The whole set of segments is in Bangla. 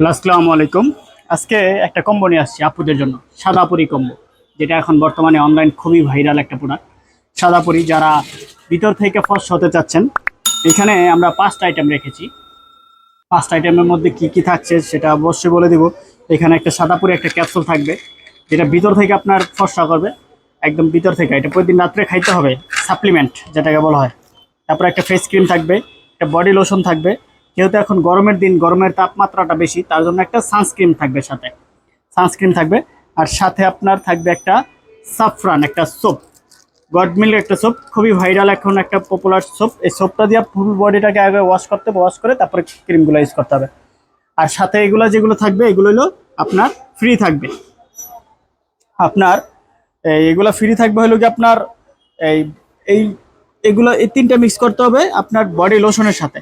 আসসালামু আলাইকুম। আজকে একটা কম্বো নিয়ে আসছি আপুদের জন্য, সাদাপুরি কম্বো যেটা এখন বর্তমানে অনলাইন খুবই ভাইরাল একটা প্রোডাক্ট সাদাপুরি যারা ভিতর থেকে ফর্স হতে চাচ্ছেন, এখানে আমরা পাঁচটা আইটেম রেখেছি। পাঁচটা আইটেমের মধ্যে কি কি থাকছে সেটা অবশ্যই বলে দিব। এখানে একটা সাদাপুরি, একটা ক্যাপসুল থাকবে, যেটা ভিতর থেকে আপনার ফর্সা করবে, একদম ভিতর থেকে। এটা প্রতিদিন রাত্রে খাইতে হবে সাপ্লিমেন্ট যেটাকে বলা হয়। তারপর একটা ফেস ক্রিম থাকবে, একটা বডি লোশন থাকবে যেহেতু এখন গরমের দিন, গরমের তাপমাত্রাটা বেশি, তার জন্য একটা সানস্ক্রিন থাকবে সাথে। সানস্ক্রিন থাকবে, আর সাথে আপনার থাকবে একটা সাফরান একটা সোপ গড মিল্ক একটা সোপ খুবই ভাইরাল এখন একটা পপুলার সোপ এই সোপটা দিয়ে ফুল বডিটাকে আগে ওয়াশ করতে হবে ওয়াশ করে তারপরে ক্রিমগুলো ইউজ করতে হবে। আর সাথে এগুলো যেগুলো থাকবে, এগুলো হলো আপনার ফ্রি থাকবে। আপনার এগুলো ফ্রি থাকবে হলো কি আপনার, এই এই, এগুলো, এই তিনটা মিক্স করতে হবে আপনার বডি লোশনের সাথে।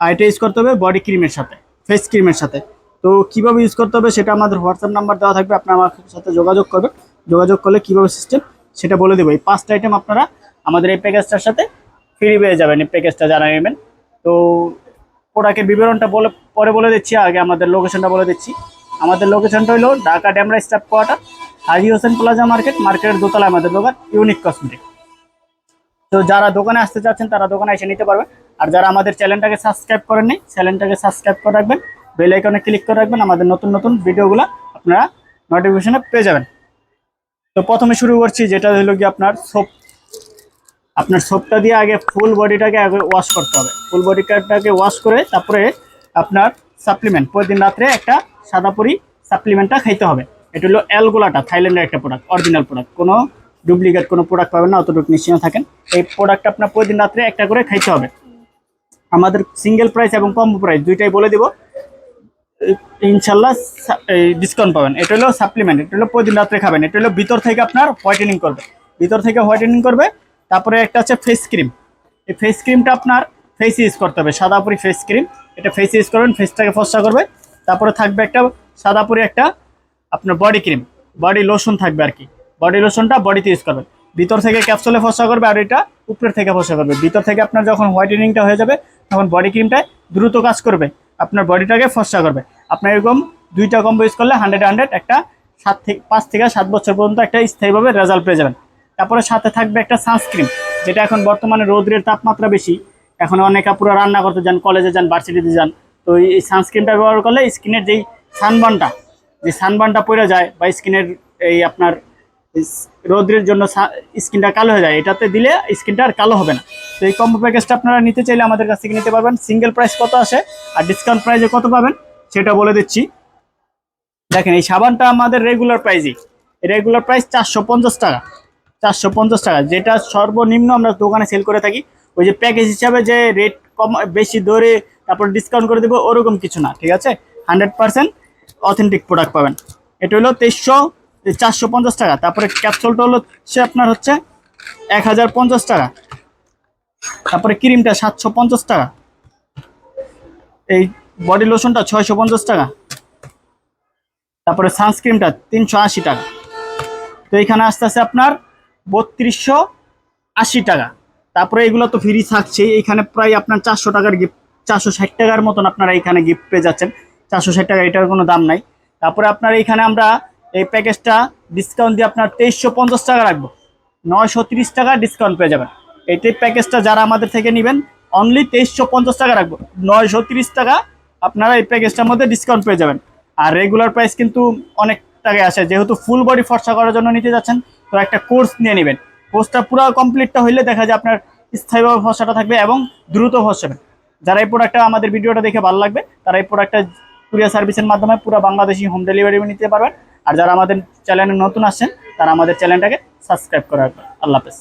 এটা ইউজ করতে হবে বডি ক্রিমের সাথে ফেস ক্রিমের সাথে। তো কীভাবে ইউজ করতে হবে সেটা আমাদের হোয়াটসঅ্যাপ নাম্বার দেওয়া থাকবে, আপনার আমার সাথে যোগাযোগ করবে যোগাযোগ করলে কীভাবে সিস্টেম সেটা বলে দেবো। এই পাঁচটা আইটেম আপনারা আমাদের এই প্যাকেজটার সাথে ফ্রি পেয়ে যাবেন, এই প্যাকেজটা যারা নেবেন। তো প্রোডাক্টের বিবরণটা বলে, পরে বলে দিচ্ছি, আগে আমাদের লোকেশনটা বলে দিচ্ছি। আমাদের লোকেশনটা হলো Dhaka Demra staff quarter, Haji Hossain plaza market, মার্কেটের দোতলা আমাদের দোকান ইউনিক কসমেটিক তো যারা দোকানে আসতে চাচ্ছেন, তারা দোকানে এসে নিতে পারবেন। আর যারা আমাদের চ্যানেলটাকে সাবস্ক্রাইব করেননি, চ্যানেলটাকে সাবস্ক্রাইব করে রাখবেন। বেল আইকনে ক্লিক করে রাখবেন। আমাদের নতুন নতুন ভিডিওগুলো আপনারা নোটিফিকেশনে পেয়ে যাবেন। তো প্রথমে শুরু করছি, যেটা হলো কি আপনার সোপ। আপনার সোপটা দিয়ে আগে ফুল বডিটাকে আগে ওয়াশ করতে হবে। ফুল বডিটাকে ওয়াশ করে তারপরে আপনার সাপ্লিমেন্ট প্রতিদিন রাত্রে একটা সাদা পরি সাপ্লিমেন্টটা খাইতে হবে। এটা হলো অ্যালগোলাটা, থাইল্যান্ডের একটা প্রোডাক্ট অরিজিনাল প্রোডাক্ট কোনো ডুপ্লিকেট কোনো প্রোডাক্ট পাবেন না, অতটুকু নিশ্চিন্ত থাকেন। এই প্রোডাক্টটা আপনার প্রতিদিন রাত্রে একটা করে খাইতে হবে। আমাদের সিঙ্গেল প্রাইস এবং কম্বো প্রাইস দুইটাই বলে দিব। ইনশাল্লাহ ডিসকাউন্ট পাবেন। এটা হলো সাপ্লিমেন্ট এটা হলো প্রতিদিন রাত্রে খাবেন। এটা হলো ভিতর থেকে আপনার হোয়াইটেনিং করবে। ভিতর থেকে হোয়াইটেনিং করবে, তারপরে একটা আছে ফেস ক্রিম এই ফেস ক্রিমটা আপনার ফেস ইউজ করতে হবে। সাদাপুরি ফেস ক্রিম এটা ফেস ইউজ করবেন ফেসটাকে ফসা করবে। তারপরে থাকবে একটা সাদাপুরি একটা আপনার বডি ক্রিম বডি লোশন থাকবে আর কি। বডি লোশনটা বডিতে ইউজ করবে ভিতর থেকে ক্যাপসুলে ফসা করবে আর এটা উপরের থেকে ফসা করবে। ভিতর থেকে আপনার যখন হোয়াইটেনিংটা হয়ে যাবে, তখন বডি ক্রিমটা দ্রুত কাজ করবে। আপনার বডিটাকে ফসা করবে। আপনার এরকম দুইটা কম্বো ইউজ করলে হান্ড্রেড হান্ড্রেড একটা সাত থেকে পাঁচ থেকে সাত বছর পর্যন্ত একটা স্থায়ীভাবে রেজাল্ট পেয়ে যাবেন। তারপরে সাথে থাকবে একটা সানস্ক্রিন যেটা এখন বর্তমানে রোদ্রের তাপমাত্রা বেশি। এখন অনেক আপুরা রান্না করতে যান কলেজে যান ভার্সিটিতে যান। তো এই সানস্ক্রিনটা ব্যবহার করলে স্কিনের যেই সানবানটা যে সানবানটা পড়ে যায় বা স্কিনের এই আপনার রোদ্রের জন্য স্কিনটা কালো হয়ে যায়। এটাতে দিলে স্কিনটা আর কালো হবে না। তো এই কম্বো প্যাকেজটা আপনারা নিতে চাইলে আমাদের কাছ থেকে নিতে পারবেন। সিঙ্গেল প্রাইস কত আসে আর ডিসকাউন্ট প্রাইসে কত পাবেন, সেটা বলে দিচ্ছি। দেখেন, এই সাবানটা আমাদের রেগুলার প্রাইসই রেগুলার প্রাইস চারশো পঞ্চাশ টাকা। চারশো পঞ্চাশ টাকা। যেটা সর্বনিম্ন আমরা দোকানে সেল করে থাকি। ওই যে প্যাকেজ হিসাবে যে রেট কম, বেশি ধরে তারপর ডিসকাউন্ট করে দেবো, ওরকম কিছু না, ঠিক আছে? হান্ড্রেড পার্সেন্ট অথেন্টিক প্রোডাক্ট পাবেন। এটা হলো তেইশশো চারশো পঞ্চাশ টাকা। তারপরে ক্যাপসুলটা হলো হচ্ছে আপনার হচ্ছে এক হাজার পঞ্চাশ টাকা। তারপরে ক্রিমটা সাতশো পঞ্চাশ টাকা। এই বডি লোশনটা ছয়শো পঞ্চাশ টাকা। তারপরে সানস্ক্রিনটা তিনশো আশি টাকা। তো এখানে আসতে আসতে আপনার বত্রিশশো আশি টাকা। তারপরে এগুলো তো ফ্রি থাকছে। এখানে প্রায় আপনার চারশো টাকার গিফট চারশো ষাট টাকার মতন আপনারা এখানে গিফট পেয়ে যাচ্ছেন। চারশো ষাট টাকা এটার কোনো দাম নাই। তারপরে আপনার এখানে আমরা এই প্যাকেজটা ডিসকাউন্ট দিয়ে আপনার তেইশশো পঞ্চাশ টাকা রাখব। নয়শো তিরিশ টাকা ডিসকাউন্ট পেয়ে যাবেন। এইটাই প্যাকেজটা যারা আমাদের থেকে নেবেন অনলি তেইশশো পঞ্চাশ টাকা রাখব। নয়শো তিরিশ টাকা আপনারা এই প্যাকেজটার মধ্যে ডিসকাউন্ট পেয়ে যাবেন। আর রেগুলার প্রাইস কিন্তু অনেক টাকায় আসে। যেহেতু ফুল বডি ফর্সা করার জন্য নিতে যাচ্ছেন, তো একটা কোর্স নিয়ে নেবেন। কোর্সটা পুরো কমপ্লিটটা হইলে দেখা যায় আপনার স্থায়ীভাবে ফর্সাটা থাকবে এবং দ্রুত ফসাবেন যারা এই প্রোডাক্টটা আমাদের ভিডিওটা দেখে ভালো লাগবে, তারা এই প্রোডাক্টটা কুরিয়ার সার্ভিসের মাধ্যমে পুরো বাংলাদেশি হোম ডেলিভারি নিতে পারবেন। আর যারা আমাদের চ্যানেলে নতুন আসছেন তারা আমাদের চ্যানেলটাকে সাবস্ক্রাইব করে রাখবেন আল্লাহ হাফেজ।